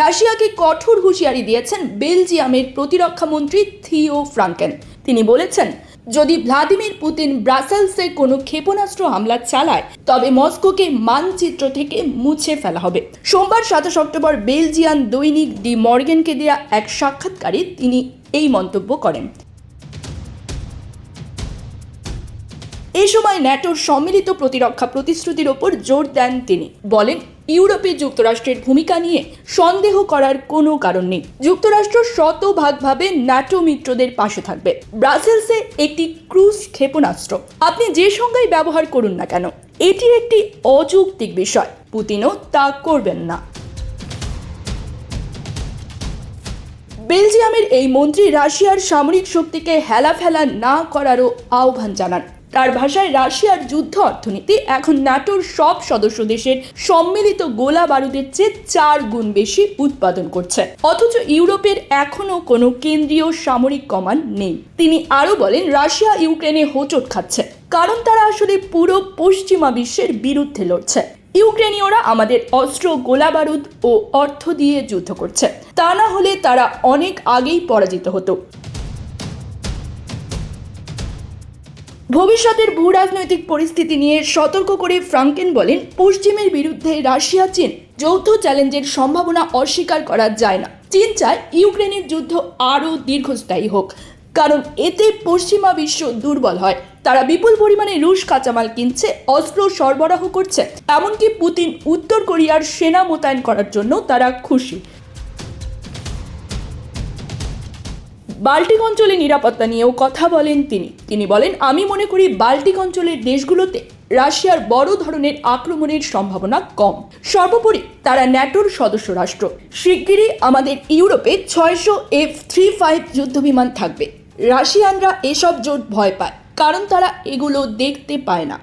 রাশিয়াকে কঠোর হুঁশিয়ারি দিয়েছেন বেলজিয়ামের প্রতিরক্ষা মন্ত্রী থিও ফ্রাঙ্কেন। তিনি বলেছেন, যদি ভ্লাদিমির পুতিন ব্রাসেলসে কোনো ক্ষেপণাস্ত্র হামলা চালায়, তবে মস্কোকে মানচিত্র থেকে মুছে ফেলা হবে। সোমবার সাতাশ অক্টোবর বেলজিয়ান দৈনিক ডি মর্গেনকে দেয়া এক সাক্ষাৎকারে তিনি এই মন্তব্য করেন। এই সময় ন্যাটোর সম্মিলিত প্রতিরক্ষা প্রতিশ্রুতির ওপর জোর দেন তিনি। বলেন, ইউরোপে যুক্তরাষ্ট্রের ভূমিকা নিয়ে সন্দেহ করার কোনো কারণ নেই। যুক্তরাষ্ট্র শতভাগভাবে ন্যাটো মিত্রদের পাশে থাকবে। ব্রাসেলসে একটি ক্রুজ ক্ষেপণাস্ত্র। আপনি যে সংজ্ঞায় ব্যবহার করুন না কেন, এটি একটি অযৌক্তিক বিষয়। পুতিনও তা করবেন না। বেলজিয়ামের এই মন্ত্রী রাশিয়ার সামরিক শক্তিকে হেলাফেলা না করারও আহ্বান জানান। তার ভাষায় রাশিয়ার যুদ্ধ অর্থনীতি, এখন ন্যাটোর সব সদস্য দেশের সম্মিলিত গোলা বারুদের চেয়ে চার গুণ বেশি উৎপাদন করছে। অথচ ইউরোপের এখনও কোনো কেন্দ্রীয় সামরিক কমান্ড নেই। তিনি আরও বলেন, রাশিয়া ইউক্রেনে হোঁচট খাচ্ছে, কারণ তারা আসলে পুরো পশ্চিমা বিশ্বের বিরুদ্ধে লড়ছে। ইউক্রেনীয়রা আমাদের অস্ত্র, গোলা বারুদ ও অর্থ দিয়ে যুদ্ধ করছে। তা না হলে তারা অনেক আগেই পরাজিত হতো। ভবিষ্যতের ভূ রাজনৈতিক পরিস্থিতি নিয়ে সতর্ক করে ফ্রাঙ্কেন বলেন, পশ্চিমের বিরুদ্ধে রাশিয়া, চীন যৌথ চ্যালেঞ্জের সম্ভাবনা অস্বীকার করা যায় না। চীন চায় ইউক্রেনের যুদ্ধ আরও দীর্ঘস্থায়ী হোক, কারণ এতে পশ্চিমা বিশ্ব দুর্বল হয়। তারা বিপুল পরিমাণে রুশ কাঁচামাল কিনছে, অস্ত্র সরবরাহ করছে, এমনকি পুতিন উত্তর কোরিয়ার সেনা মোতায়েন করার জন্য তারা খুশি। বাল্টিক অঞ্চলে নিরাপত্তা নিয়েও কথা বলেন তিনি। তিনি বলেন, আমি মনে করি বাল্টিক অঞ্চলের দেশগুলোতে রাশিয়ার বড় ধরনের আক্রমণের সম্ভাবনা কম। সর্বোপরি তারা ন্যাটোর সদস্য রাষ্ট্র। শিগগিরই আমাদের ইউরোপে ছয়শো এফ থ্রি ফাইভ যুদ্ধবিমান থাকবে। রাশিয়ানরা এসব জোট ভয় পায়, কারণ তারা এগুলো দেখতে পায় না।